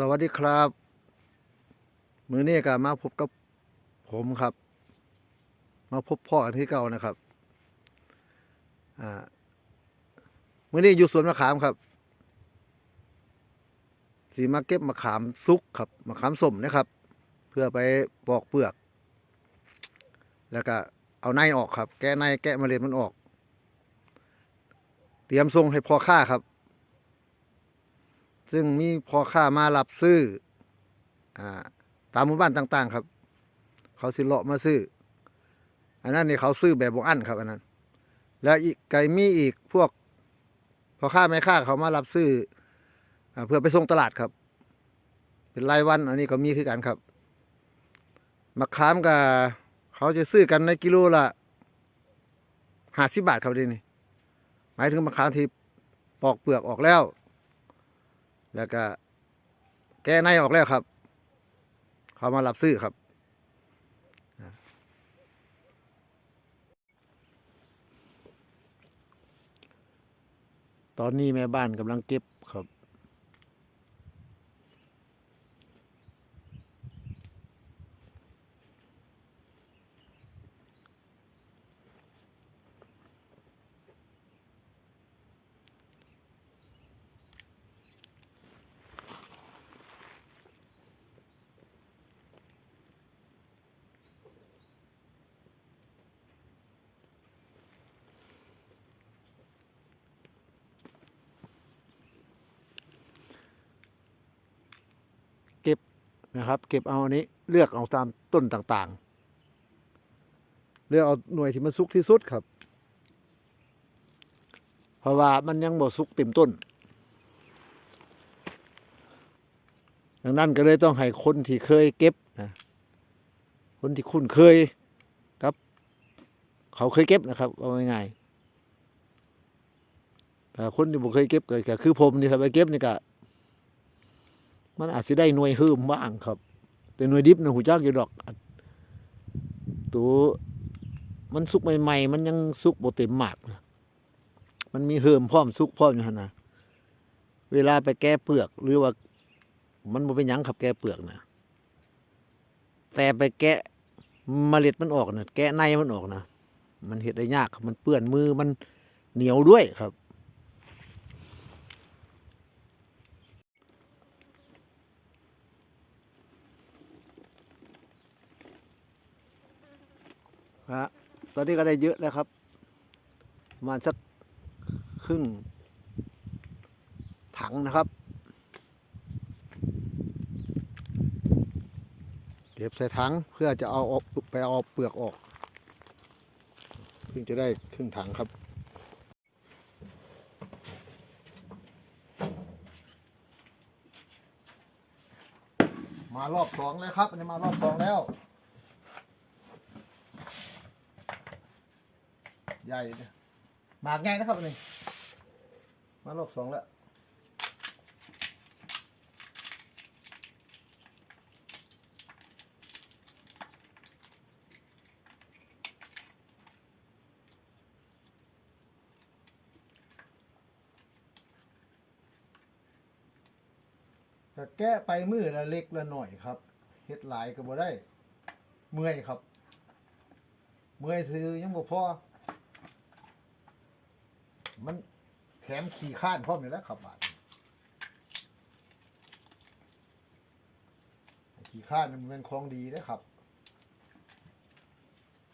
สวัสดีครับ มือนี้ก็มาพบกับผมครับ มาพบพ่อกันที่เก่านะครับมือนี้อยู่สวนมะขามครับ สีมาเก็บมะขามซุกครับมะขามสมนะครับ เพื่อไปปอกเปลือก แล้วก็เอาในออกครับ แกะในแกะเมล็ดมันออก เตรียมส่งให้พอค้าครับ ซึ่งมีพ่อค้ามารับซื้ออาตามหมู่บ้านต่าง ๆ ครับ เขาสิเลาะมาซื้อ อันนั้นนี่เขาซื้อแบบบ่อั้นครับอันนั้น แล้วอีกไก่มีอีกพวกพ่อค้าแม่ค้าเขามารับซื้ออเพื่อไปส่งตลาดครับ เป็นรายวัน อันนี้ก็มีคือกันครับมะขามกับเขาจะซื้อกันในกิโลละห้าสิบบาทครับดีนี้หมายถึงมะขามที่ปอกเปลือกออกแล้ว แล้วก็แก้ในออกแล้วครับ เขามารับซื้อครับ ตอนนี้แม่บ้านกำลังเก็บครับ นะครับ เก็บเอาอันนี้เลือกเอาตามต้นต่างๆ เลือกเอาหน่วยที่มันสุกที่สุดครับ เพราะว่ามันยังบ่สุกเต็มต้นดังนั้นก็เลยต้องให้คนที่เคยเก็บนะคนที่คุ้นเคยครับ เขาเคยเก็บนะครับเอาง่ายๆแต่คนที่บ่เคยเก็บก็คือผมนี่ถ้าไปเก็บนี่ก็ มันอาจจะได้หน่วยเฮิมบ้างครับ แต่หน่วยดิบนะหูจักอยู่ดอก ตัวมันสุกใหม่ๆ มันยังสุกบ่เต็มมากมันมีเฮิมพร้อมสุกพร้อมอยู่หั่นนะเวลาไปแก้เปลือกหรือว่า มันบ่เป็นหยังครับแก้เปลือกนะแต่ไปแกะเมล็ดมันออกนะแกะในมันออกนะมันเห็ดได้ยากครับมันเปื้อนมือมันเหนียวด้วยครับ ฮะตอนนี้ก็ได้เยอะแล้วครับประมาณสักครึ่งถังนะครับเก็บใส่ถังเพื่อจะเอาออกไปเอาเปลือกออกเพิ่งจะได้ครึ่งถังครับมารอบสองแล้วครับอันนี้มารอบสองแล้ว ใหญ่เนี่ยหมากใหญ่นะครับอันนี้มารอบสองแล้วก็แก้ไปมือละเล็กละหน่อยครับเฮ็ดหลายก็บ่ได้ เมื่อยครับ เมื่อยซื้อยังบ่พอ มัน แถมขี่ข้านพร้อมอยู่แล้วครับบาดนี้ขี่ข้านมันเป็นของดีนะครับ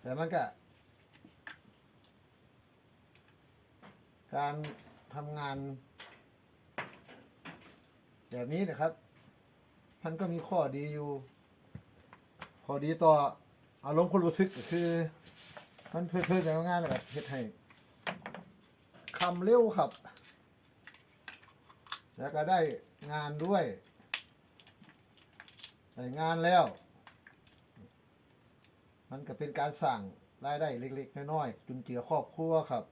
แต่มันก็ การทำงาน แบบนี้นะครับ มันก็มีข้อดีอยู่ ข้อดีต่ออารมณ์คนรู้สึกก็คือ มันเพลิดๆอย่างงานเลยครับเฮ็ดให้ คำเร็วครับ แล้วก็ได้งานด้วย ได้งานแล้ว มันก็เป็นการสั่งรายได้เล็กๆน้อยๆจุนเจือครอบครัวครับ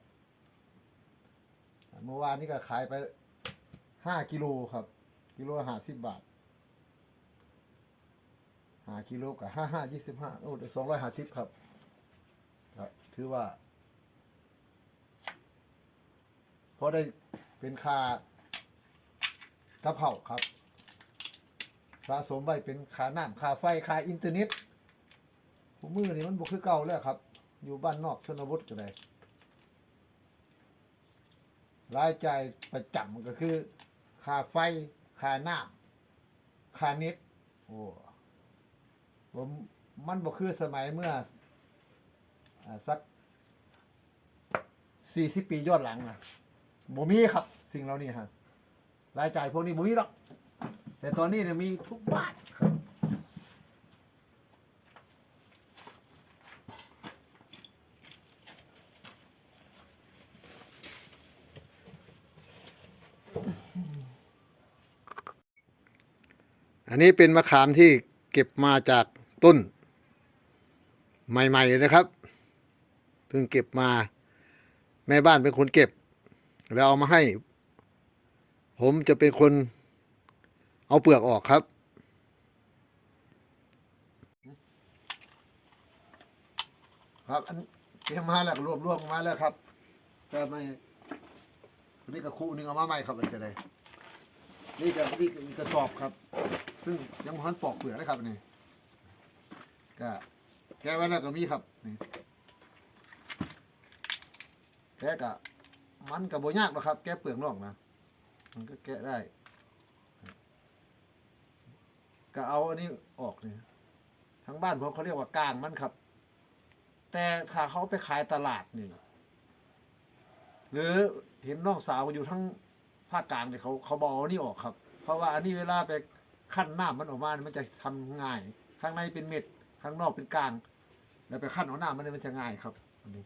เมื่อวานนี้ก็ขายไปห้ากิโลครับ กิโลห้าสิบบาทห้ากิโลกับห้าห้ายี่สิบห้าโอ้สองร้อยห้าสิบครับ ถือว่า พอได้เป็นค่ากับเผาครับ สะสมไว้เป็นค่าน้ำค่าไฟค่าอินเทอร์เน็ตผู้มือนี่มันบ่คือเก่าแล้วครับ อยู่บ้านนอกชนบทก็ได้รายจ่ายประจำก็คือค่าไฟค่าน้ำค่าเน็ตโอ้ผมมันบ่คือสมัยเมื่ออสักสี่สิบปีย้อนหลังนะ บ่มีครับ สิ่งเหล่านี้ฮะรายจ่ายพวกนี้บ่มีหรอก แต่ตอนนี้เนี่ยมีทุกบ้านครับอันนี้เป็นมะขามที่เก็บมาจากต้น ใหม่ๆเลยนะครับเพิ่งเก็บมา แม่บ้านเป็นคนเก็บ แล้วเอามาให้ ผมจะเป็นคนเอาเปลือกออกครับครับอันเตรียมมาแล้วรวบรวมมาแล้วครับก็ไม่นนี้ก็คู่นึงเอามาใหม่ครับเป็นจะไดนี่ก็นี่ก็กระสอบครับ ซึ่งยังมันปอกเปลือกนะครับอันนี่ก็แกะไว้แล้วก็มีครับนี่แกะกะ มันกับโบยากนะครับ แกะเปลือกนอกนะ มันก็แกะได้ ก็เอาอันนี้ออกนี่ทั้งบ้านผมเขาเรียกว่ากลางมันครับ แต่ถ้าเขาไปขายตลาดนี่ หรือเห็นน้องสาวอยู่ทั้งภาคกลางเนี่ยเขาเขาบอกเอานี่ออกครับ เพราะว่าอันนี้เวลาไปขั้นน้ำมันออกมาเนี่ยมันจะทำง่าย ข้างในเป็นเม็ด ข้างนอกเป็นกลาง แล้วไปขั้นเอาน้ำมันเนี่ยมันจะง่ายครับอันนี้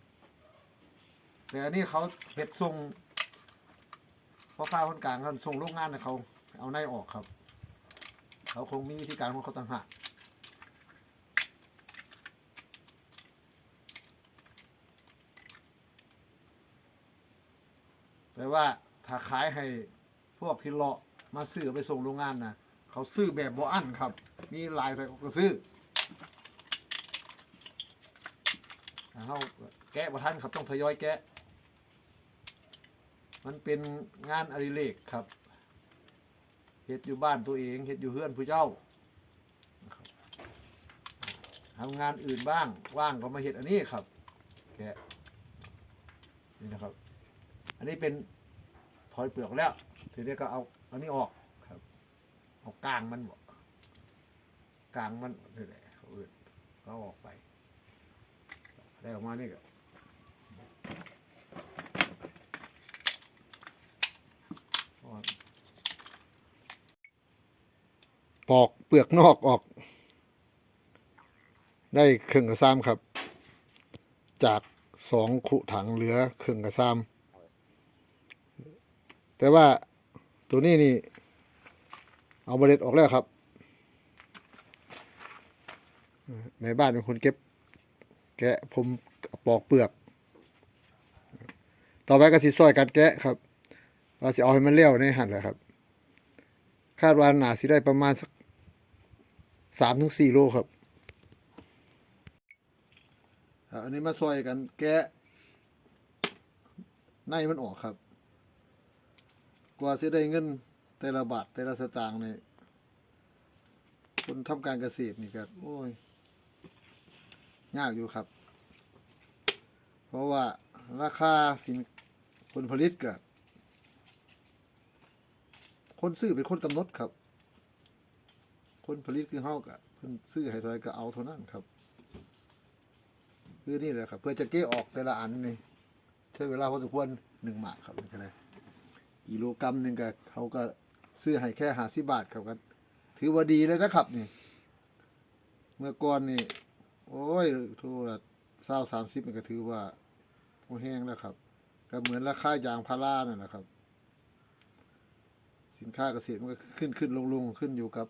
แต่อันนี้เขาเห็ดทรงพ่อค้าคนกลางเขาส่งโรงงานนี่ยเขา เอาในออกครับ เขาคงมีวิธีการของเขาต่างหากแต่ว่าถ้าขายให้พวกที่เลาะมาซื้อไปส่งโรงงานนะเขาซื้อแบบบ่อั้นครับ มีหลายแต่ก็ซื้อเขาแกะบ่ทันครับต้องทยอยแกะ มันเป็นงานอดิเรกครับเฮ็ดอยู่บ้านตัวเองเฮ็ดอยู่เฮือนผู้เจ้าทำงานอื่นบ้าง ว่างก็มาเฮ็ดอันนี้ครับแกนี่นะครับ อันนี้เป็นถอยเปลือกแล้วทีนี้ก็เอาอันนี้ออกครับเอากลางมันบอกลางมันนี่แหละเขาอื่นก็เอาออกไปได้ออกมานี่ก็ ปอกเปลือกนอกออก ได้ครึ่งกระซามครับ จากสองขุถังเหลือครึ่งกระซามแต่ว่าตัวนี้นี่ เอาเมล็ดออกแล้วครับในบ้านเป็นคนเก็บ แกะผมปอกเปลือก ต่อไปก็สิซอยกันแกะครับเราสิเอาให้มันเลี้ยวในหั่นแหละครับ คาดว่าหนาสิได้ประมาณสัก สามถึงสี่โลครับอันนี้มาซอยกันแกะในมันออกครับ กว่าจะได้เงินแต่ละบาทแต่ละสตางค์เนี่ยคนทำการเกษตรนี่ก็โอ้ยยากอยู่ครับ เพราะว่าราคาสินผลผลิตกับคนซื้อเป็นคนกำหนดครับ คนผลิตคือเฮากับเพิ่นซื้อให้เท่าไรก็เอาเท่านั้นครับ คือนี่แหละครับ เพื่อจะเก้ออกแต่ละอันนี่ใช้เวลาพอสมควรหนึ่งหมากครับนี่ก็เลยกิโลกรัมหนึ่งก็เขาก็ซื้อให้แค่ห้าสิบบาทเขาก็ถือว่าดีเลยนะครับนี่ เมื่อก่อนนี่ โอ้ยทูละเศร้าสามสิบมันก็ถือว่าพอแห้งแล้วครับ ก็เหมือนราคายางพาราเนั่ยนะครับ สินค้าเกษตรมันก็ขึ้นขึ้นลงลงขึ้นอยู่กับ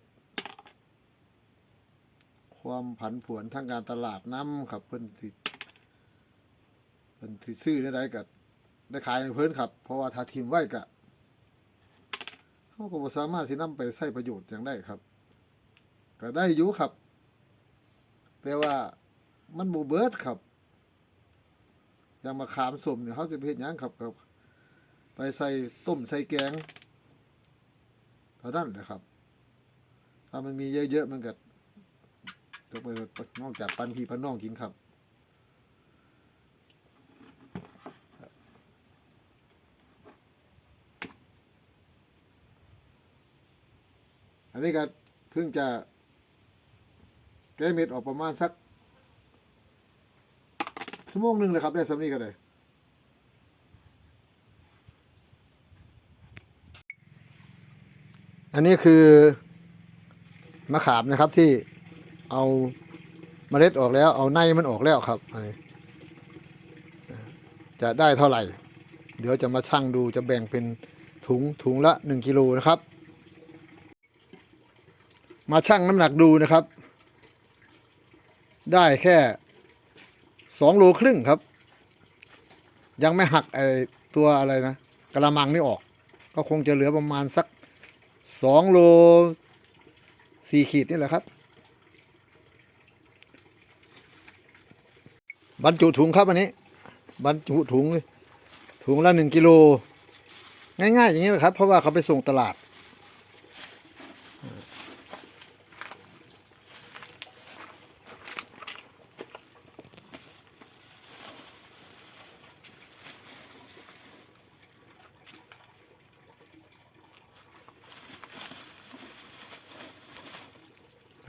ความผันผวนทางการตลาดน้ำครับเพิ่นสิเพิ่นสิซื้อได้ไดกับได้ขายให้เพิ่นครับ เพราะว่าถ้าทีมไว้กะเขาก็บ่สามารถสินำไปใช้ประโยชน์อย่างได้ครับ ก็ได้อยู่ครับ แต่ว่ามันบ่เบิดครับอย่างมาขามสมเนี่ยเขาสิไปเฮ็ดหยังครับกับ ไปใส่ต้มใส่แกงเท่านั้นแหละครับ ถ้ามันมีเยอะๆมันก็ จะไปนอกจากปันพี่ปันน้องกินครับอันนี้ก็เพิ่งจะแก้เม็ดออกประมาณสักชั่วโมงหนึ่งเลยครับ ได้สำนีก็เลยอันนี้คือมะขามนะครับที่ เอาเมล็ดออกแล้ว เอาในมันออกแล้วครับจะได้เท่าไหร่ เดี๋ยวจะมาชั่งดูจะแบ่งเป็นถุงถุงละหนึ่งกิโลนะครับ มาชั่งน้ำหนักดูนะครับ ได้แค่สองโลครึ่งครับ ยังไม่หักไอตัวอะไรนะกระมังนี่ออก ก็คงจะเหลือประมาณสักสองโลสี่ขีดนี่แหละครับ บรรจุถุงครับอันนี้ บรรจุถุงเลยถุงละหนึ่งกิโลง่ายๆอย่างนี้แหละครับ เพราะว่าเขาไปส่งตลาด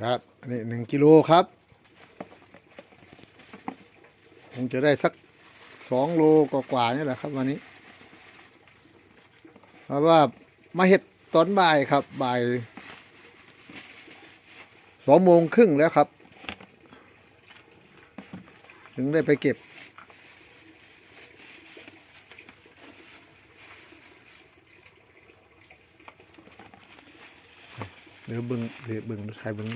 ครับอันนี้หนึ่งกิโลครับ คงจะได้สักสองโลกว่าๆนี่แหละครับวันนี้ เพราะว่ามาเห็ดตอนบ่ายครับบ่ายสองโมงครึ่งแล้วครับ ถึงได้ไปเก็บ เดี๋ยวบึงเดี๋ยวบึงใครบึง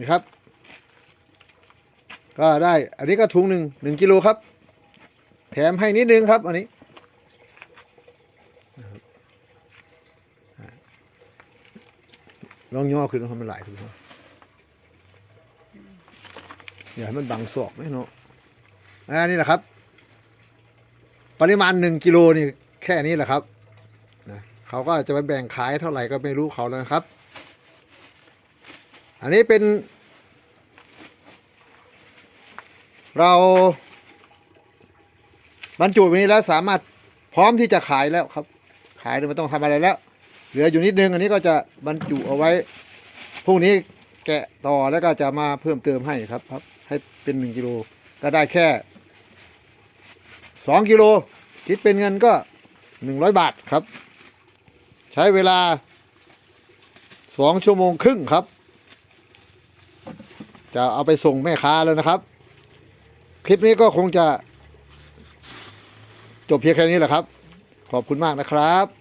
นี่ครับ ก็ได้อันนี้ก็ถุงหนึ่งหนึ่งกิโลครับ แถมให้นิดนึงครับอันนี้ลองย่อขึ้นให้มันหลายถุงอย่าให้มันบังศอกไหมเนาะอันนี้แหละครับ ปริมาณหนึ่งกิโลนี่แค่นี้แหละครับนะเขาก็จะไปแบ่งขายเท่าไหร่ก็ไม่รู้เขาแล้วนะครับ อันนี้เป็น เราบรรจุไว้นี้แล้วสามารถพร้อมที่จะขายแล้วครับ ขายโดยไม่ต้องทำอะไรแล้ว เหลืออยู่นิดนึง อันนี้ก็จะบรรจุเอาไว้พรุ่งนี้แกะต่อแล้วก็จะมาเพิ่มเติมให้ครับครับ ให้เป็นหนึ่งกิโลก็ได้แค่สองกิโลคิดเป็นเงินก็หนึ่งร้อยบาทครับ ใช้เวลาสองชั่วโมงครึ่งครับ จะเอาไปส่งแม่ค้าแล้วนะครับ คลิปนี้ก็คงจะ จบเพียงแค่นี้แหละครับ ขอบคุณมากนะครับ